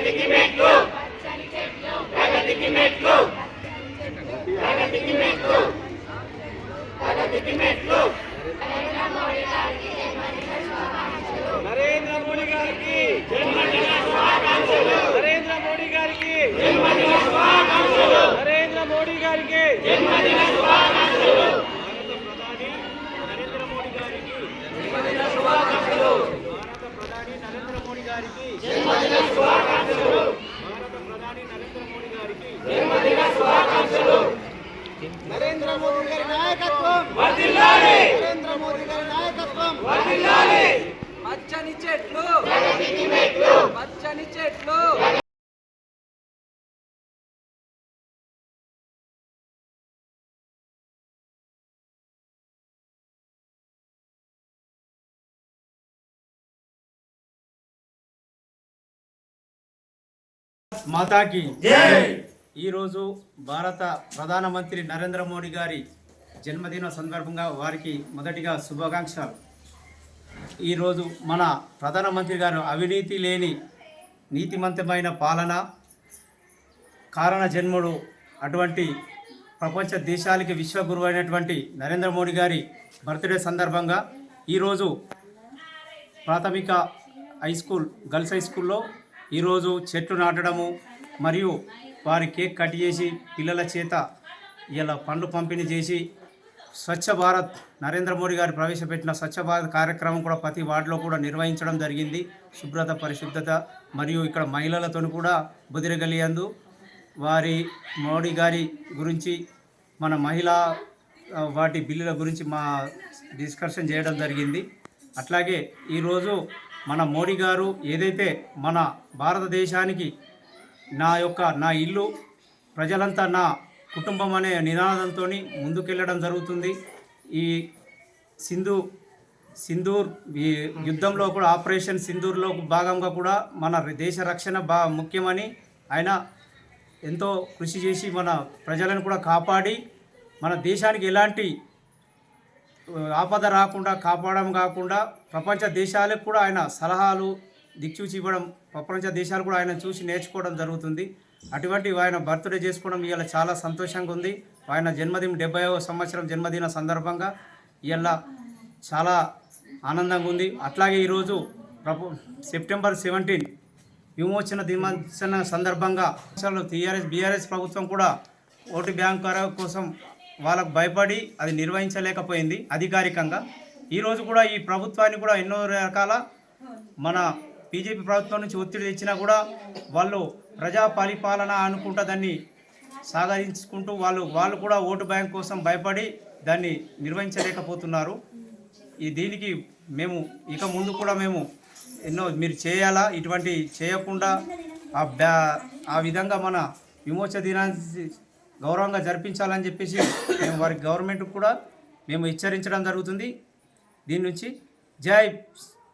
ప్రగతికి మెట్లు ప్రగతికి మెట్లు ప్రగతికి మెట్లు నరేంద్ర మోదీ గారి నాయకత్వం. వర్ధిల్లాలి పచ్చని చెట్లు. ప్రగతికి మెట్లు పచ్చని చెట్లు. మాతాకి. జై. ఈరోజు భారత ప్రధానమంత్రి నరేంద్ర మోడీ గారి జన్మదిన సందర్భంగా వారికి మొదటిగా శుభాకాంక్షలు. ఈరోజు మన ప్రధానమంత్రి గారు అవినీతి లేని నీతిమంతమైన పాలన కారణ జన్ముడు అటువంటి ప్రపంచ దేశాలకి విశ్వగురువు అయినటువంటి నరేంద్ర మోడీ గారి బర్త్డే సందర్భంగా ఈరోజు ప్రాథమిక హై స్కూల్ గర్ల్స్ హై స్కూల్లో ఈరోజు చెట్లు నాటడము మరియు వారి కేక్ కట్ చేసి పిల్లల చేత ఇలా పండ్లు పంపిణీ చేసి స్వచ్ఛ భారత్ నరేంద్ర మోడీ గారు ప్రవేశపెట్టిన స్వచ్ఛ భారత్ కార్యక్రమం కూడా ప్రతి వార్డులో కూడా నిర్వహించడం జరిగింది. శుభ్రత పరిశుద్ధత మరియు ఇక్కడ మహిళలతో కూడా బుదిరగలియందు వారి మోడీ గారి గురించి మన మహిళా వాటి బిల్లుల గురించి మా డిస్కషన్ చేయడం జరిగింది. అట్లాగే ఈరోజు మన మోడీ గారు ఏదైతే మన భారతదేశానికి నా యొక్క నా ఇల్లు ప్రజలంతా నా కుటుంబం అనే నినాదంతో ముందుకెళ్ళడం జరుగుతుంది. ఈ సింధు సింధూర్ ఈ యుద్ధంలో కూడా ఆపరేషన్ సింధూర్లో భాగంగా కూడా మన దేశ రక్షణ బా ముఖ్యమని ఆయన ఎంతో కృషి చేసి మన ప్రజలను కూడా కాపాడి మన దేశానికి ఎలాంటి ఆపద రాకుండా కాపాడడం కాకుండా ప్రపంచ దేశాలకు కూడా ఆయన సలహాలు దిక్చూచి ఇవ్వడం ప్రపంచ దేశాలు కూడా ఆయన చూసి నేర్చుకోవడం జరుగుతుంది. అటువంటి ఆయన బర్త్డే చేసుకోవడం ఇవాళ చాలా సంతోషంగా ఉంది. ఆయన జన్మదినం డెబ్బైవ సంవత్సరం జన్మదిన సందర్భంగా ఇవాళ చాలా ఆనందంగా ఉంది. అట్లాగే ఈరోజు ప్రభు సెప్టెంబర్ సెవెంటీన్ విమోచన దినోత్సవ సందర్భంగా టీఆర్ఎస్ బీఆర్ఎస్ ప్రభుత్వం కూడా ఓటు బ్యాంక్ కోసం వాళ్ళకు భయపడి అది నిర్వహించలేకపోయింది అధికారికంగా. ఈరోజు కూడా ఈ ప్రభుత్వాన్ని కూడా ఎన్నో రకాల మన బీజేపీ ప్రభుత్వం నుంచి ఒత్తిడి తెచ్చినా కూడా వాళ్ళు ప్రజా పరిపాలన అనుకుంటా దాన్ని సాగరించుకుంటూ వాళ్ళు వాళ్ళు కూడా ఓటు బ్యాంక్ కోసం భయపడి దాన్ని నిర్వహించలేకపోతున్నారు. ఈ దీనికి మేము ఇక ముందు కూడా మేము ఎన్నో మీరు చేయాలా? ఇటువంటి చేయకుండా ఆ బ్యా ఆ విధంగా మన విమోచ దినాన్ని గౌరవంగా జరిపించాలని చెప్పేసి మేము వారి గవర్నమెంట్ కూడా మేము హెచ్చరించడం జరుగుతుంది. దీని నుంచి జై